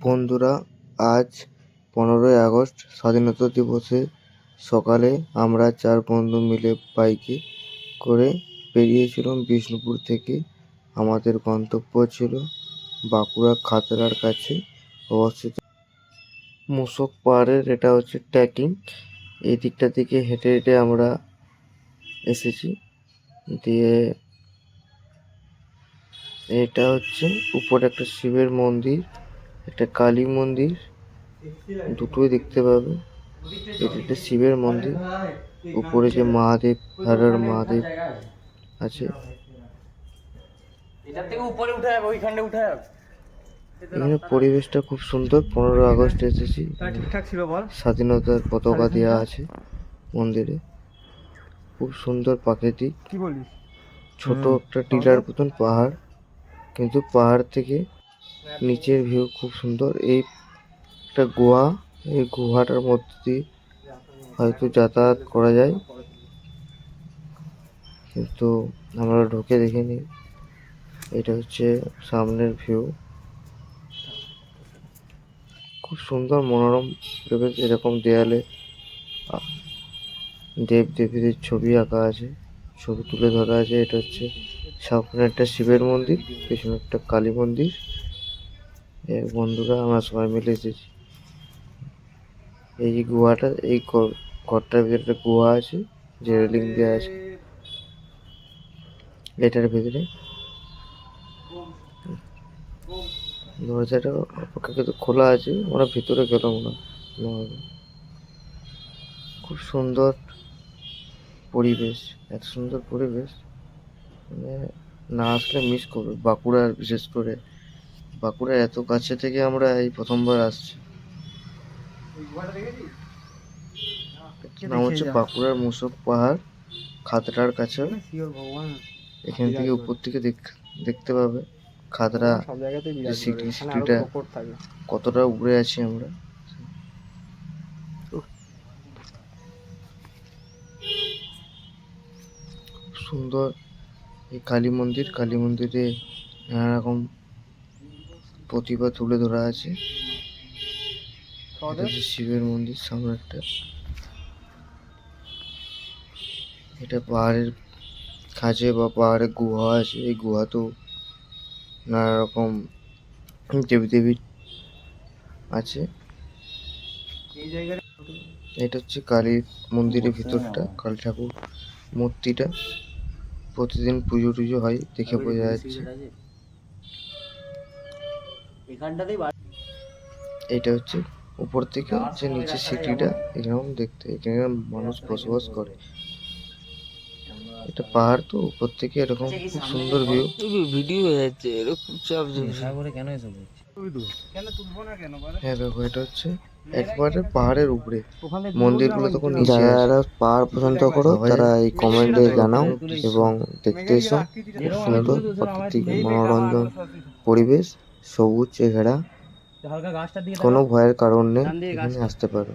বন্ধুরা, আজ পনেরোই আগস্ট, স্বাধীনতা দিবসে সকালে আমরা চার বন্ধু মিলে বাইকে করে বেরিয়েছিলাম। বিষ্ণুপুর থেকে আমাদের গন্তব্য ছিল বাঁকুড়া খাতড়ার কাছে অবস্থিত। মূসক পাহাড়ের, এটা হচ্ছে ট্রেকিং এই দিকটা থেকে হেঁটে হেঁটে আমরা এসেছি। দিয়ে এটা হচ্ছে উপরে একটা শিবের মন্দির। একটা কালী মন্দির দুটোই দেখতে পাবে। এটা একটা শিবের মন্দির। উপরে যে মহাদেব হর মহাদেব আছে। এখানে পরিবেশটা খুব সুন্দর। পনেরো আগস্ট এসেছি। তা ঠিকঠাক ছিল বল? স্বাধীনতার পতাকা দেওয়া আছে মন্দিরে। খুব সুন্দর প্রাকৃতিক। ছোট একটা টিলার মতন পাহাড়। কিন্তু পাহাড় থেকে নিচের ভিউ খুব সুন্দর। এই একটা গুহা, এই গুহাটার মধ্যে দিয়ে হয়তো যাতায়াত করা যায়। কিন্তু আমরা ঢুকে দেখিনি। এটা হচ্ছে সামনের ভিউ খুব সুন্দর মনোরম পরিবেশ এরকম দেয়ালে। দেব দেবীদের ছবি আঁকা আছে, ছবি তুলে ধরা আছে। এটা হচ্ছে সামনে একটা শিবের মন্দির, পেছনে একটা কালী মন্দির। বন্ধুরা, আমরা সবাই মিলে এসেছি। এই যে গুহাটা, এই ঘর- ঘরটার ভিতরে একটা গুহা আছে, যে রেলিং দেওয়া আছে। এটার ভিতরে। দরজাটা অপেক্ষা কিন্তু খোলা আছে, আমরা ভিতরে গেলাম না। খুব সুন্দর পরিবেশ, এত সুন্দর পরিবেশ। মানে না আসলে মিস করবে, বাঁকুড়ার বিশেষ করে। বাঁকুড়ার এত কাছে থেকে আমরা এই প্রথমবার আসছি। নাম হচ্ছে বাঁকুড়ার মুসক পাহাড় খাতড়ার কাছে। এখান থেকে উপর থেকে দেখ- দেখতে পাবে। খাতড়া সব জায়গাতেই যে বিরাজ সিটি- করে। এখানে আরও সিটিটা- কতটা উপরে আছি আমরা। সুন্দর। এই কালী মন্দির কালী মন্দিরে নানা রকম প্রতিভা তুলে ধরা আছে। শিবের মন্দির সামনে একটা এটা পাহাড়ের খাঁচে বা পাহাড়ে গুহা আছে। এই গুহাতেও নানা রকম দেবী দেবী আছে। এটা হচ্ছে কালীর মন্দিরের ভিতরটা কালী ঠাকুর মূর্তিটা। প্রতিদিন পুজো টুজো হয় দেখে বোঝা যাচ্ছে। এখানটাতেই এইটা হচ্ছে উপর থেকে যে নিচে সিটিটা এরকম দেখতে। এখানে মানুষ বসবাস করে। এটা পাহাড় তো উপর থেকে এরকম খুব সুন্দর ভিউ ভিডিও হয়ে যাচ্ছে এরকম চাপ করে কেন এসব কেন তুলবো না কেন বলে? হ্যাঁ দেখো এটা হচ্ছে একবারে পাহাড়ের উপরে। ওখানে মন্দিরগুলো তখন যারা পাহাড় পছন্দ করো তারা এই কমেন্টে জানাও এবং দেখতে এসো। খুব সুন্দর প্রাকৃতিক মনোরঞ্জন পরিবেশ। সবুজ ঘেরা হালকা গাছটা দিয়ে কোনো ভয়ের কারণ নেই এখানে আসতে পারো।